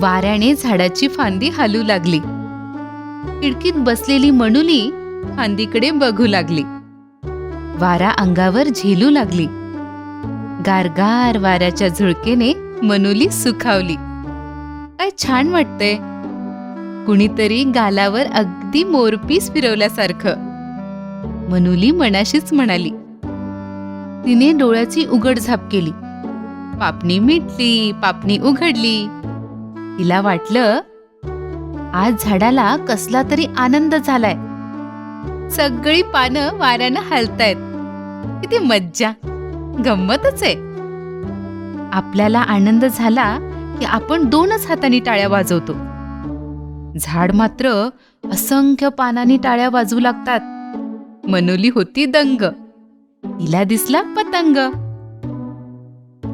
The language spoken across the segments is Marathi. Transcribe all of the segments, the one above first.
वाऱ्याने झाडाची फांदी हलू लागली. खिडकीत बसलेली मनुली फांदीकडे बघू लागली. वारा अंगावर झेलू लागली. गारगार वाऱ्याच्या झुळकेने मनुली सुखावली. काय छान वाटतंय. कुणीतरी गालावर अगदी मोरपीस फिरवल्यासारखं. मनुली मनाशीच म्हणाली. तिने डोळ्याची उघडझाप केली. पापणी मिटली पापणी उघडली. तिला वाटलं आज झाडाला कसला तरी आनंद झालाय. सगळी पानं वाऱ्यानं हलतायत. किती मज्जा. गंमतच आहे. आपल्याला आनंद झाला की आपण दोनच हातांनी टाळ्या वाजवतो. झाड मात्र असंख्य पानांनी टाळ्या वाजवू लागतात. मनोली होती दंग. तिला दिसला पतंग.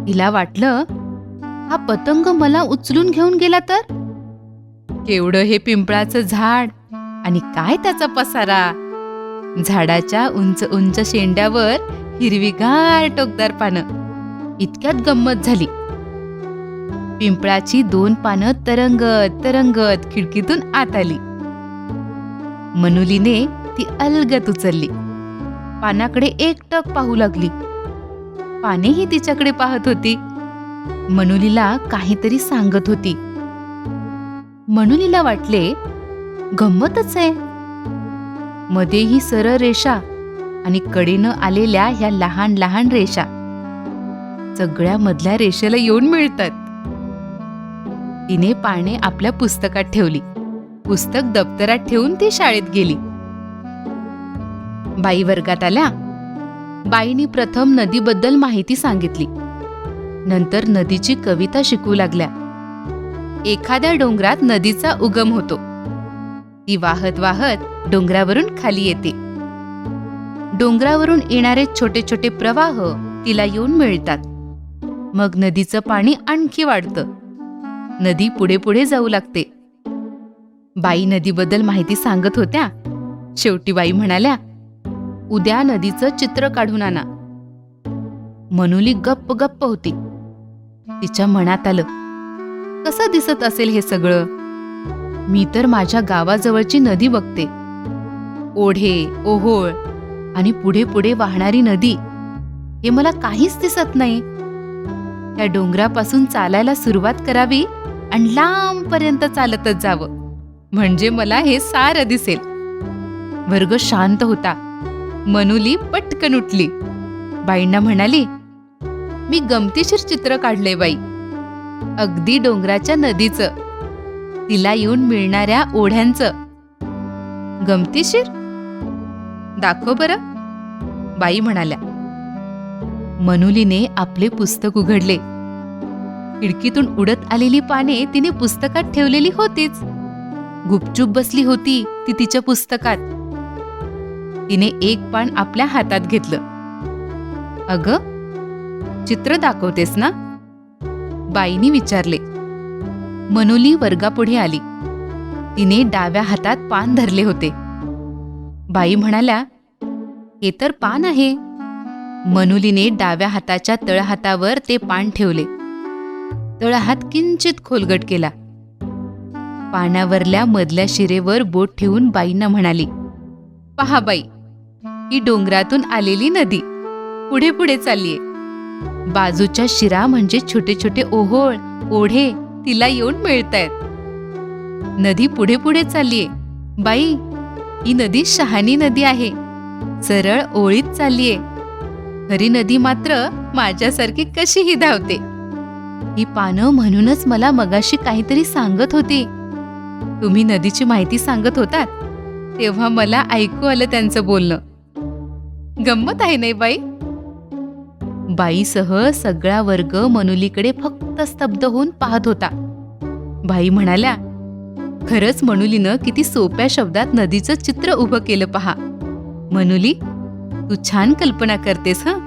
तिला वाटलं हा पतंग मला उचलून घेऊन गेला तर? केवढं हे पिंपळाचं झाड आणि काय त्याचा पसारा? झाडाच्या उंच उंच शेंड्यावर हिरवीगार टोकदार पानं. इतक्यात गंमत झाली. पिंपळाची दोन पानं तरंगत तरंगत खिडकीतून आत आली. मनुलीने ती अलगत उचलली. पानाकडे एकटक पाहू लागली. पानेही तिच्याकडे पाहत होती. मनुलीला काहीतरी सांगत होती. मनुलीला वाटले गंमतच आहे. मध्ये ही सरळ रेषा आणि कडेनं आलेल्या ह्या लहान लहान रेषा सगळ्या मधल्या रेषेला येऊन मिळतात. तिने पाने आपल्या पुस्तकात ठेवली. पुस्तक दप्तरात ठेवून ती शाळेत गेली. बाई वर्गात आल्या. बाईनी प्रथम नदीबद्दल माहिती सांगितली. नंतर नदीची कविता शिकवू लागल्या. एखाद्या डोंगरात नदीचा उगम होतो. ती वाहत वाहत डोंगरावरून खाली येते. डोंगरावरून येणारे छोटे छोटे प्रवाह तिला येऊन मिळतात. मग नदीचं पाणी आणखी वाढतं. नदी पुढे पुढे जाऊ लागते. बाई नदीबद्दल माहिती सांगत होत्या. शेवटी बाई म्हणाल्या उद्या नदीचं चित्र काढून आणा. मनुली गप्प गप्प होती. तिच्या मनात आलं. कसं दिसत असेल हे सगळं? मी तर माझ्या गावाजवळची नदी बघते. ओढे ओहोळ आणि पुढे पुढे वाहणारी नदी. हे मला काहीच दिसत नाही. त्या डोंगरापासून चालायला सुरुवात करावी आणि लांबपर्यंत चालतच जावं. म्हणजे मला हे सारं दिसेल. वर्ग शांत होता. मनुली पटकन उठली. बाईंना म्हणाली मी गमतीशीर चित्र काढले बाई. अगदी डोंगराच्या नदीचं. तिला येऊन मिळणाऱ्या ओढ्यांचं. गमतीशीर? दाखव बरं. बाई म्हणाल्या. मनुलीने आपले पुस्तक उघडले. खिडकीतून उडत आलेली पाने तिने पुस्तकात ठेवलेली होतीच. गुपचूप बसली होती ती तिच्या पुस्तकात. तिने एक पान आपल्या हातात घेतलं. अगं चित्र दाखवतेस ना? बाईनी विचारले. मनुली वर्गापुढे आली. तिने डाव्या हातात पान धरले होते. बाई म्हणाल्या हे तर पान आहे. मनुलीने डाव्या हाताच्या तळहातावर ते पान ठेवले. तळहात किंचित खोलगट केला. पानावरल्या मधल्या शिरेवर बोट ठेवून बाईंना म्हणाली पहा बाई ही डोंगरातून आलेली नदी. पुढे पुढे चाललीये. बाजूच्या शिरा म्हणजे छोटे छोटे ओहोळ ओढे तिला येऊन मिळतायत. नदी पुढे पुढे चाललीये. बाई ही नदी शहाणी नदी आहे. सरळ ओळीत चाललीये. खरी नदी मात्र माझ्यासारखी कशीही धावते. ही पानं म्हणूनच मला मगाशी काहीतरी सांगत होती. तुम्ही नदीची माहिती सांगत होतात. तेव्हा मला ऐकू आलं त्यांचं बोलणं. गंमत आहे नाही बाई? बाईसह सगळा वर्ग मनुलीकडे फक्त स्तब्ध होऊन पाहत होता. बाई म्हणाल्या खरंच मनुलीनं किती सोप्या शब्दात नदीचं चित्र उभं केलं पहा. मनुली तू छान कल्पना करतेस हं?